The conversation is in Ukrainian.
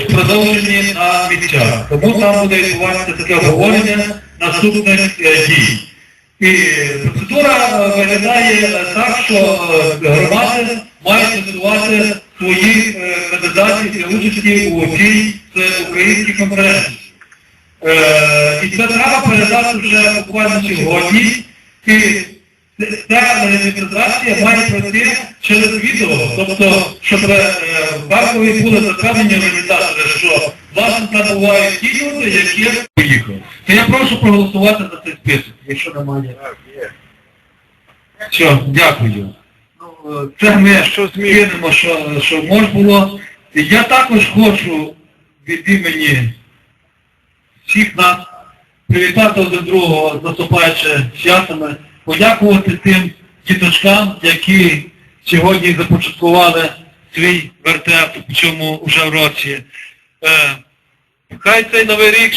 продовжені на місцях. Тому там буде відбуватися таке обговорення наступних е, дій. І процедура е, виглядає так, що е, громади мають висувати своїх е, кандидатів для участі у цій українській конференції. І це треба передати вже буквально сьогодні. І ця реєстрація має пройти через відео, тобто, щоб в Харкові були запевнені організатори, що власне там бувають ті люди, які поїхали. То я прошу проголосувати за цей список, якщо немає. Все, дякую. Це ми змінимо, що, що можна було. Я також хочу від імені всіх нас привітати один другого з наступаючими святами, подякувати тим діточкам, які сьогодні започаткували свій вертеп в цьому вже році. Е, Хай цей новий рік